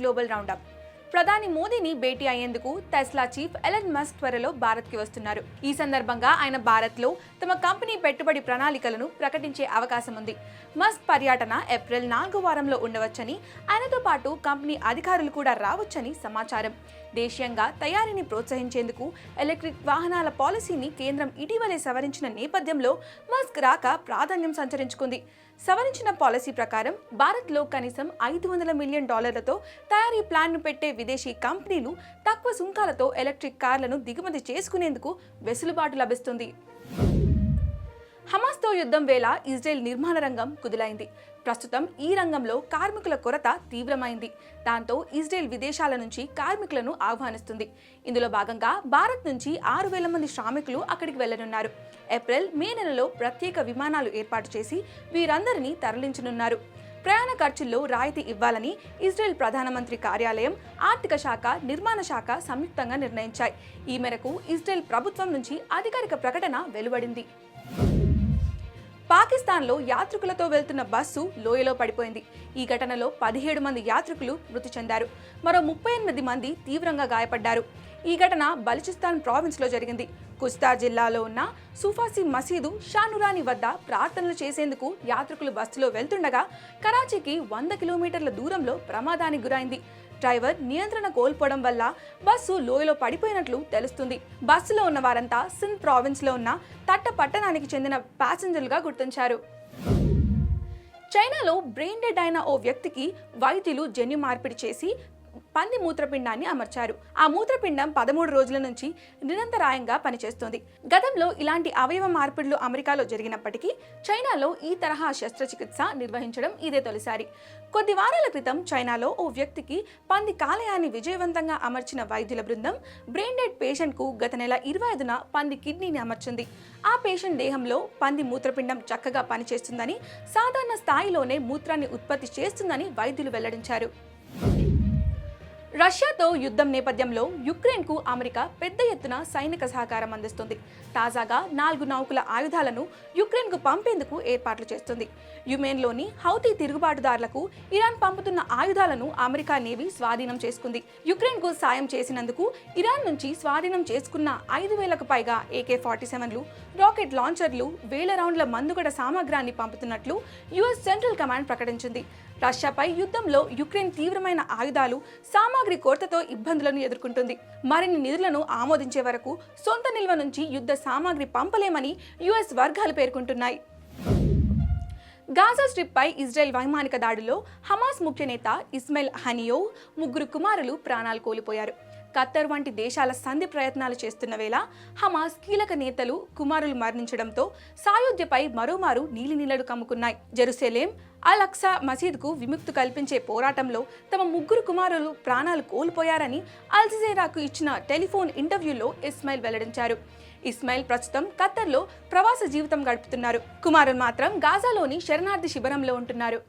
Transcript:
global roundup. ప్రధాని మోదీని భేటీ అయ్యేందుకు టెస్లా చీఫ్ ఎలన్ మస్క్ త్వరలో భారత్కి వస్తున్నారు. ఈ సందర్భంగా ఆయన భారత్లో తమ కంపెనీ పెట్టుబడి ప్రణాళికలను ప్రకటించే అవకాశం ఉంది. మస్క్ పర్యటన ఏప్రిల్ నాలుగో వారంలో ఉండవచ్చని ఆయనతో పాటు కంపెనీ అధికారులు కూడా రావచ్చని సమాచారం. దేశీయంగా తయారీని ప్రోత్సహించేందుకు ఎలక్ట్రిక్ వాహనాల పాలసీని కేంద్రం ఇటీవలే సవరించిన నేపథ్యంలో మస్క్ రాక ప్రాధాన్యం సంచరించుకుంది. సవరించిన పాలసీ ప్రకారం భారత్లో కనీసం ఐదు వందల మిలియన్ డాలర్లతో తయారీ ప్లాన్ను పెట్టే విదేశీ కంపెనీలు తక్కువ సుంకాలతో ఎలక్ట్రిక్ కార్లను దిగుమతి చేసుకునేందుకు వెసులుబాటు లభిస్తుంది. హమాస్తో యుద్ధం వేళ ఇజ్రాయెల్ నిర్మాణ రంగం కుదులైంది ప్రస్తుతం ఈ రంగంలో కార్మికుల కొరత తీవ్రమైంది. దాంతో ఇజ్రాయెల్ విదేశాల నుంచి కార్మికులను ఆహ్వానిస్తుంది. ఇందులో భాగంగా భారత్ నుంచి ఆరు వేల మంది శ్రామికులు అక్కడికి వెళ్ళనున్నారు. ఏప్రిల్ మే నెలలో ప్రత్యేక విమానాలు ఏర్పాటు చేసి వీరందరినీ తరలించనున్నారు. ప్రయాణ ఖర్చుల్లో రాయితీ ఇవ్వాలని ఇజ్రాయెల్ ప్రధానమంత్రి కార్యాలయం ఆర్థిక శాఖ నిర్మాణ శాఖ సంయుక్తంగా నిర్ణయించాయి. ఈ మేరకు ఇజ్రాయెల్ ప్రభుత్వం నుంచి అధికారిక ప్రకటన వెలువడింది. పాకిస్తాన్లో యాత్రికులతో వెళ్తున్న బస్సు లోయలో పడిపోయింది. ఈ ఘటనలో పదిహేడు మంది యాత్రికులు మృతి చెందారు. మరో ముప్పై ఎనిమిది మంది తీవ్రంగా గాయపడ్డారు. ఈ ఘటన బలుచిస్తాన్ ప్రావిన్స్లో జరిగింది. కుస్తా జిల్లాలో ఉన్న సుఫాసి మసీదు షానురాని వద్ద ప్రార్థనలు చేసేందుకు యాత్రికులు బస్సులో వెళ్తుండగా కరాచీకి వంద కిలోమీటర్ల దూరంలో ప్రమాదానికి గురైంది. డ్రైవర్ నియంత్రణ కోల్పోవడం వల్ల బస్సు లోయలో పడిపోయినట్లు తెలుస్తుంది. బస్సులో ఉన్న వారంతా సింధ్ ప్రావిన్స్లో ఉన్న తట్ట పట్టణానికి చెందిన ప్యాసింజర్లుగా గుర్తించారు. చైనాలో బ్రెయిన్ డెడ్ అయిన ఓ వ్యక్తికి వైద్యులు జన్యు మార్పిడి చేసి పంది మూత్రపిండాన్ని అమర్చారు. ఆ మూత్రపిండం పదమూడు రోజుల నుంచి నిరంతరాయంగా పనిచేస్తుంది. గతంలో ఇలాంటి అవయవ మార్పిడులు అమెరికాలో జరిగినప్పటికీ చైనాలో ఈ తరహా శస్త్రచికిత్స నిర్వహించడం ఇదే తొలిసారి. కొద్ది వారాల క్రితం చైనాలో ఓ వ్యక్తికి పంది కాలేయాన్ని విజయవంతంగా అమర్చిన వైద్యుల బృందం బ్రెయిన్ డెడ్ పేషెంట్కు గత నెల ఇరవై ఐదున పంది కిడ్నీని అమర్చింది. ఆ పేషెంట్ దేహంలో పంది మూత్రపిండం చక్కగా పనిచేస్తుందని సాధారణ స్థాయిలోనే మూత్రాన్ని ఉత్పత్తి చేస్తుందని వైద్యులు వెల్లడించారు. రష్యాతో యుద్ధం నేపథ్యంలో యుక్రెయిన్కు అమెరికా పెద్ద ఎత్తున సైనిక సహకారం అందిస్తుంది. తాజాగా నాలుగు నౌకల ఆయుధాలను యుక్రెయిన్కు పంపేందుకు ఏర్పాట్లు చేస్తుంది. యుమేన్లోని హౌతీ తిరుగుబాటుదారులకు ఇరాన్ పంపుతున్న ఆయుధాలను అమెరికా నేవీ స్వాధీనం చేసుకుంది. యుక్రెయిన్కు సాయం చేసినందుకు ఇరాన్ నుంచి స్వాధీనం చేసుకున్న ఐదు వేలకు పైగా ఏకే ఫార్టీ సెవెన్లు రాకెట్ లాంచర్లు వేల రౌండ్ల మందుగడ సామగ్రాన్ని పంపుతున్నట్లు యుఎస్ సెంట్రల్ కమాండ్ ప్రకటించింది. రష్యాపై యుద్ధంలో యుక్రెయిన్ తీవ్రమైన ఆయుధాలు సామా సామాగ్రి కొరతతో ఇబ్బందులను ఎదుర్కొంటుంది. మరిన్ని నిధులను ఆమోదించే వరకు సొంత నిల్వ నుంచి యుద్ధ సామాగ్రి పంపలేమని యుఎస్ వర్గాలు పేర్కొంటున్నాయి. గాజా స్ట్రిప్పై ఇజ్రాయెల్ వైమానిక దాడిలో హమాస్ ముఖ్య నేత ఇస్మాయిల్ హనియో ముగ్గురు కుమారులు ప్రాణాలు కోల్పోయారు. ఖత్తర్ వంటి దేశాల సంధి ప్రయత్నాలు చేస్తున్న వేళ హమాస్ కీలక నేతలు కుమారులు మరణించడంతో సాయుధ్యపై మరోమారు నీలినీళ్ళడు కమ్ముకున్నాయి. జెరూసలేం అల్ అక్సా మసీద్కు విముక్తి కల్పించే పోరాటంలో తమ ముగ్గురు కుమారులు ప్రాణాలు కోల్పోయారని అల్జజీరాకు ఇచ్చిన టెలిఫోన్ ఇంటర్వ్యూలో ఇస్మాయిల్ వెల్లడించారు. ఇస్మాయిల్ ప్రస్తుతం ఖత్తర్లో ప్రవాస జీవితం గడుపుతున్నారు. కుమారులు మాత్రం గాజాలోని శరణార్థి శిబిరంలో ఉంటున్నారు.